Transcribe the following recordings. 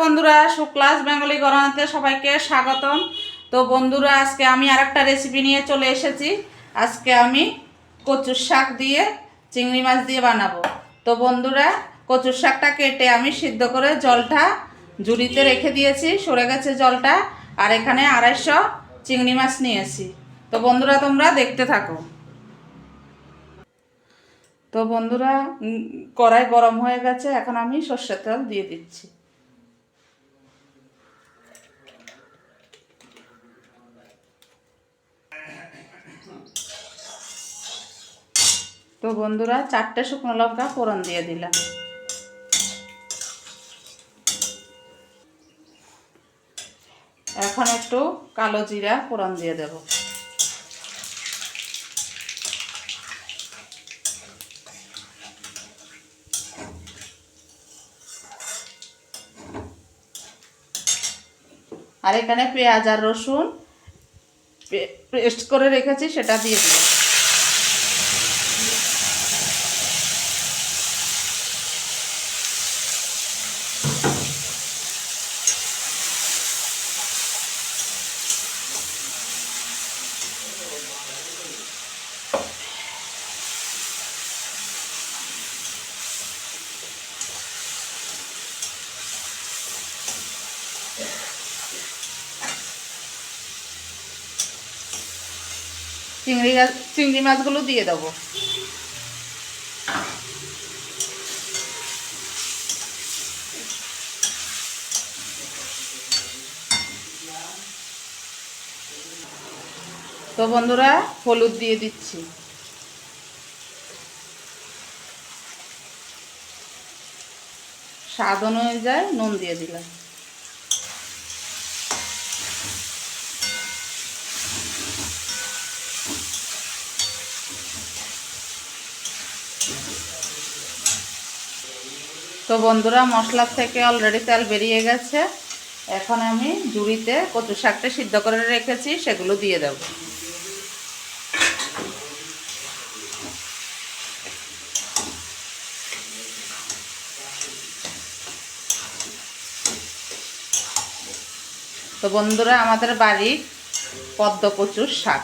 বন্ধুরা, শুক্লাস বেঙ্গলি গরমাতে সবাইকে স্বাগতম। তো বন্ধুরা, আজকে আমি আরেকটা রেসিপি নিয়ে চলে এসেছি। আজকে আমি কচুর শাক দিয়ে, চিংড়ি মাছ দিয়ে বানাবো। তো বন্ধুরা, কচুর শাকটা কেটে আমি সিদ্ধ করে জলটা ঝুড়িতে রেখে দিয়েছি, সরে গেছে জলটা, আর এখানে আড়াইশো চিংড়ি মাছ নিয়েছি। তো বন্ধুরা, তোমরা দেখতে থাকো। তো বন্ধুরা কড়াই গরম হয়ে গেছে, এখন আমি সর্ষের তেল দিয়ে দিচ্ছি। তো বন্ধুরা চারটে শুকনো লঙ্কা ফোড়ন দিয়ে দিলাম। এখন একটু কালো জিরা ফোড়ন দিয়ে দেবো। আর এখানে পেঁয়াজ আর রসুন পেস্ট করে রেখেছি, সেটা দিয়ে দিই চিংড়ি গাছ, চিংড়ি মাছগুলো দিয়ে দেবো। তো বন্ধুরা, হলুদ দিয়ে দিচ্ছি। স্বাদ অনুযায়ী নুন দিয়ে দিলাম। তো বন্ধুরা মশলার থেকে অলরেডি তেল বেরিয়ে গেছে। এখন আমি জুড়িতে কচু শাকটা সিদ্ধ করে রেখেছি, সেগুলো দিয়ে দেব। তো বন্ধুরা, আমাদের বাড়ির পদ্ম কচুর শাক।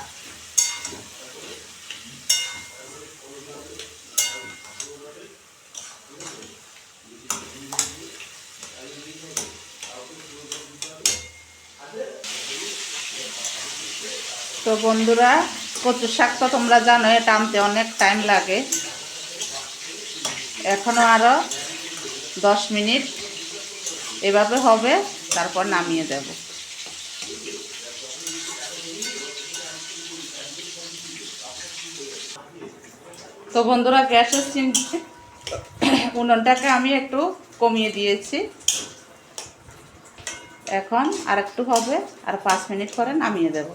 তো বন্ধুরা কচুর শাক তো তোমরা জানো এটা আনতে অনেক টাইম লাগে। এখনও আরও দশ মিনিট এভাবে হবে, তারপর নামিয়ে দেব। তো বন্ধুরা গ্যাসের সিম উনুনটাকে আমি একটু কমিয়ে দিয়েছি। এখন আর একটু হবে, আর পাঁচ মিনিট পরে নামিয়ে দেব।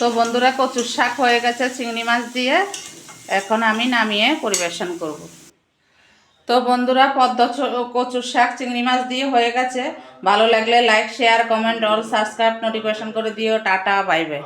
তো বন্ধুরা কচুর শাক হয়ে গেছে, চিংড়ি মাছ দিয়ে। এখন আমি নামিয়ে পরিবেশন করব। তো বন্ধুরা, পদ্ম কচুর শাক, চিংড়ি মাছ দিয়ে হয়ে গেছে। ভালো লাগলে like share comment all subscribe notification করে দিও। Tata bye bye